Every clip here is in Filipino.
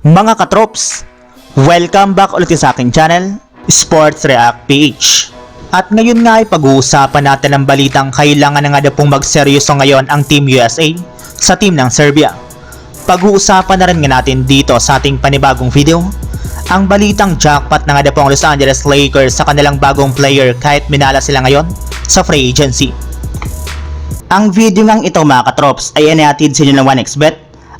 Mga katrops, welcome back ulit sa aking channel, Sports React PH. At ngayon nga ay pag-uusapan natin ang balitang kailangan na nga daw pong magseryoso ngayon ang Team USA sa team ng Serbia. Pag-uusapan na rin nga natin dito sa ating panibagong video, ang balitang jackpot na nga daw po ang Los Angeles Lakers sa kanilang bagong player kahit minala sila ngayon sa free agency. Ang video ngang ito mga katrops ay inihatid sa inyo ng 1xBet,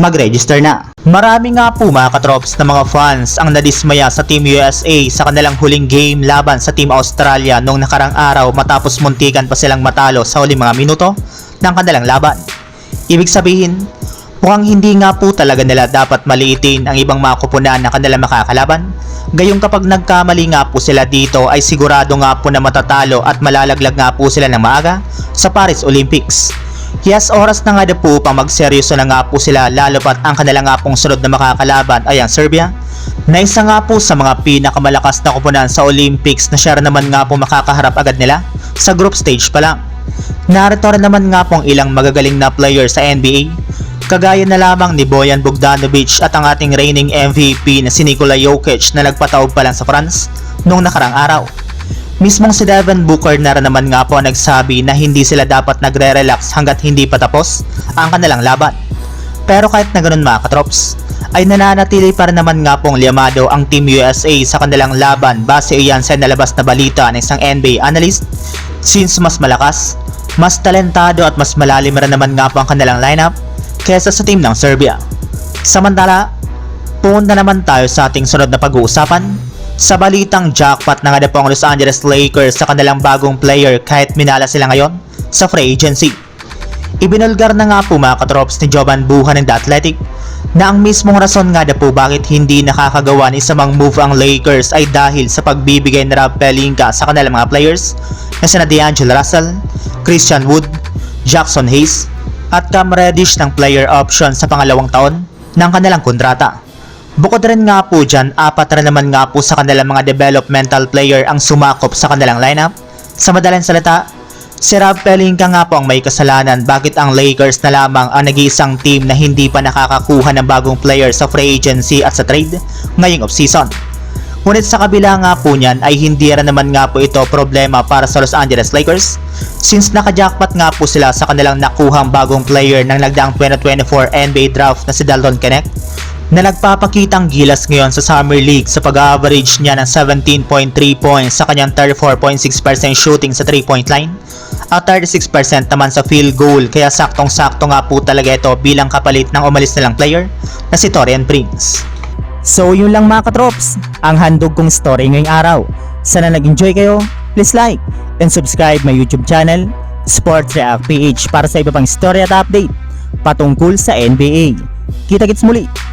Mag-register na. Marami nga po mga katrops na mga fans ang nadismaya sa Team USA sa kanilang huling game laban sa Team Australia noong nakarang araw matapos muntikan pa silang matalo sa huling mga minuto ng kanilang laban. Ibig sabihin, mukhang hindi nga po talaga nila dapat maliitin ang ibang mga kupunan na kanilang makakalaban. Gayong kapag nagkamali nga po sila dito ay sigurado nga po na matatalo at malalaglag nga po sila ng maaga sa Paris Olympics. Yes, oras na nga na po pang magseryoso na nga po sila lalo pat ang kanilang nga pong sunod na makakalaban ay ang Serbia na isa nga po sa mga pinakamalakas na kupunan sa Olympics na siya naman nga po makakaharap agad nila sa group stage pa lang. Narito rin naman nga pong ilang magagaling na player sa NBA kagaya na lamang ni Boyan Bogdanovic at ang ating reigning MVP na si Nikola Jokic na nagpataob pa lang sa France noong nakarang araw. Mismong si Devin Booker na naman nga po nagsabi na hindi sila dapat nagre-relax hanggat hindi pa tapos ang kanilang laban. Pero kahit na ganun mga katrops, ay nananatili pa rin naman nga pong liamado ang Team USA sa kanilang laban base iyan sa nalabas na balita ng isang NBA analyst since mas malakas, mas talentado at mas malalim rin naman nga po ang kanilang lineup kesa sa team ng Serbia. Samantala, punta naman tayo sa ating sunod na pag-uusapan sa balitang jackpot na nga po Los Angeles Lakers sa kanilang bagong player kahit minala sila ngayon sa free agency. Ibinulgar na nga po mga katrops ni Jovan Buhan ng The Athletic na ang mismong rason nga na po bakit hindi nakakagawa ni isa mang move ang Lakers ay dahil sa pagbibigay ni Rob Pelinka sa kanilang mga players na sina D'Angelo Russell, Christian Wood, Jackson Hayes at Cam Reddish ng player option sa pangalawang taon ng kanilang kontrata. Bukod rin nga po dyan, apat rin naman nga po sa kanilang mga developmental player ang sumakop sa kanilang lineup. Sa madalang salita, si Rob Pelinka nga po ang may kasalanan bakit ang Lakers na lamang ang nag-iisang team na hindi pa nakakakuha ng bagong player sa free agency at sa trade ngayong offseason. Ngunit sa kabila nga po niyan ay hindi rin naman nga po ito problema para sa Los Angeles Lakers since nakajackpot nga po sila sa kanilang nakuhang bagong player ng nagdaang 2024 NBA draft na si Dalton Knecht na nagpapakitang gilas ngayon sa Summer League sa pag-average niya ng 17.3 points sa kanyang 34.6% shooting sa 3-point line at 36% naman sa field goal kaya saktong-sakto nga po talaga ito bilang kapalit ng umalis nilang player na si Torian Prince. So yun lang mga katrops, ang handog kong story ngayong araw. Sana nag-enjoy kayo, please like and subscribe my YouTube channel, Sports React PH para sa iba pang story at update patungkol sa NBA. Kita-kits muli